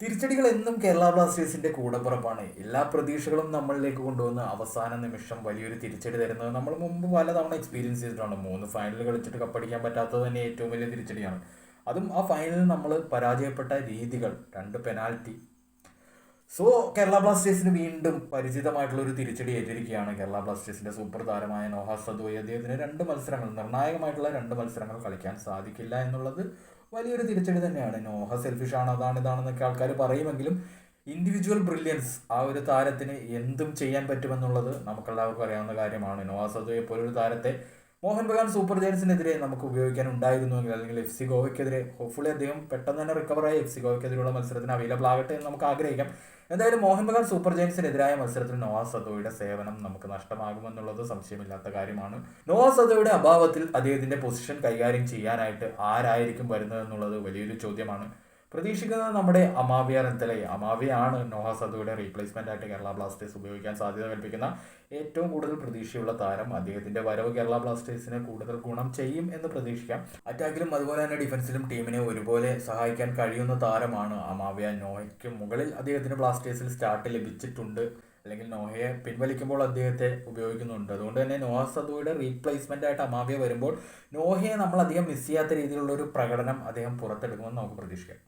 തിരിച്ചടികൾ എന്നും കേരള ബ്ലാസ്റ്റേഴ്സിന്റെ കൂടപ്പുറപ്പാണ്. എല്ലാ പ്രതീക്ഷകളും നമ്മളിലേക്ക് കൊണ്ടുവന്ന് അവസാന നിമിഷം വലിയൊരു തിരിച്ചടി തരുന്നത് നമ്മൾ മുമ്പ് പലതവണ എക്സ്പീരിയൻസ് ചെയ്തിട്ടുണ്ട്. മൂന്ന് ഫൈനൽ കളിച്ചിട്ട് കപ്പടിക്കാൻ പറ്റാത്തത് തന്നെ ഏറ്റവും വലിയ തിരിച്ചടിയാണ്. അതും ആ ഫൈനലിൽ നമ്മൾ പരാജയപ്പെട്ട രീതികൾ രണ്ട് പെനാൽറ്റി സോ കേരള ബ്ലാസ്റ്റേഴ്സിന് വീണ്ടും പരിചിതമായിട്ടുള്ള ഒരു തിരിച്ചടി ഏറ്റിരിക്കുകയാണ് കേരള ബ്ലാസ്റ്റേഴ്സിന്റെ സൂപ്പർ താരമായ നോഹ സദോയ് അദ്ദേഹത്തിന് രണ്ട് മത്സരങ്ങൾ നിർണായകമായിട്ടുള്ള രണ്ട് മത്സരങ്ങൾ കളിക്കാൻ സാധിക്കില്ല എന്നുള്ളത് വലിയൊരു തിരിച്ചടി തന്നെയാണ്. നോഹ സെൽഫിഷ് ആണ് അതാണ് ഇതാണെന്നൊക്കെ ആൾക്കാർ പറയുമെങ്കിലും ഇൻഡിവിജ്വൽ ബ്രില്യൻസ് ആ ഒരു താരത്തിന് എന്തും ചെയ്യാൻ പറ്റുമെന്നുള്ളത് നമുക്കെല്ലാവർക്കും അറിയാവുന്ന കാര്യമാണ്. നോഹ സദോയെ പോലൊരു താരത്തെ മോഹൻ ബഗാൻ സൂപ്പർ ജയൻസിനെതിരെ നമുക്ക് ഉപയോഗിക്കാൻ ഉണ്ടായിരുന്നുവെങ്കിൽ അല്ലെങ്കിൽ എഫ് സി ഗോവയ്ക്കെതിരെ ഹോപ്പ്ഫുള്ളി അദ്ദേഹം പെട്ടെന്ന് തന്നെ റിക്കവറായി എഫ് സി ഗോവയ്ക്കെതിരെയുള്ള മത്സരത്തിന് അവൈലബിൾ ആകട്ടെ എന്ന് നമുക്ക് ആഗ്രഹിക്കാം. എന്തായാലും മോഹൻ ബഗാൻ സൂപ്പർ ജയൻസിനെതിരായ മത്സരത്തിൽ നോവാ സദോയുടെ സേവനം നമുക്ക് നഷ്ടമാകുമെന്നുള്ളത് സംശയമില്ലാത്ത കാര്യമാണ്. നോവാ സദോയുടെ അഭാവത്തിൽ അദ്ദേഹത്തിന്റെ പൊസിഷൻ കൈകാര്യം ചെയ്യാനായിട്ട് ആരായിരിക്കും വരുന്നതെന്നുള്ളത് വലിയൊരു ചോദ്യമാണ്. പ്രതീക്ഷിക്കുന്നത് നമ്മുടെ അമാവിയ റന്തലെ അമാവിയാണ് നോഹ സദുയുടെ റീപ്ലേസ്മെന്റ് ആയിട്ട് കേരള ബ്ലാസ്റ്റേഴ്സ് ഉപയോഗിക്കാൻ സാധ്യത കൽപ്പിക്കുന്ന ഏറ്റവും കൂടുതൽ പ്രതീക്ഷയുള്ള താരം. അദ്ദേഹത്തിന്റെ വരവ് കേരള ബ്ലാസ്റ്റേഴ്സിന് കൂടുതൽ ഗുണം ചെയ്യും എന്ന് പ്രതീക്ഷിക്കാം. അറ്റാക്കിലും അതുപോലെ തന്നെ ഡിഫൻസിലും ടീമിനെ ഒരുപോലെ സഹായിക്കാൻ കഴിയുന്ന താരമാണ് അമാവിയ നോഹയ്ക്ക് മുകളിൽ അദ്ദേഹത്തിന് ബ്ലാസ്റ്റേഴ്സിൽ സ്റ്റാർട്ട് ലഭിച്ചിട്ടുണ്ട്. അല്ലെങ്കിൽ നോഹയെ പിൻവലിക്കുമ്പോൾ അദ്ദേഹത്തെ ഉപയോഗിക്കുന്നുണ്ട്. അതുകൊണ്ട് തന്നെ നോഹ സദുയുടെ റീപ്ലേസ്മെന്റ് ആയിട്ട് അമാവിയ വരുമ്പോൾ നോഹയെ നമ്മൾ അധികം മിസ് ചെയ്യാത്ത രീതിയിലുള്ള ഒരു പ്രകടനം അദ്ദേഹം പുറത്തെടുക്കുമെന്ന് നമുക്ക് പ്രതീക്ഷിക്കാം.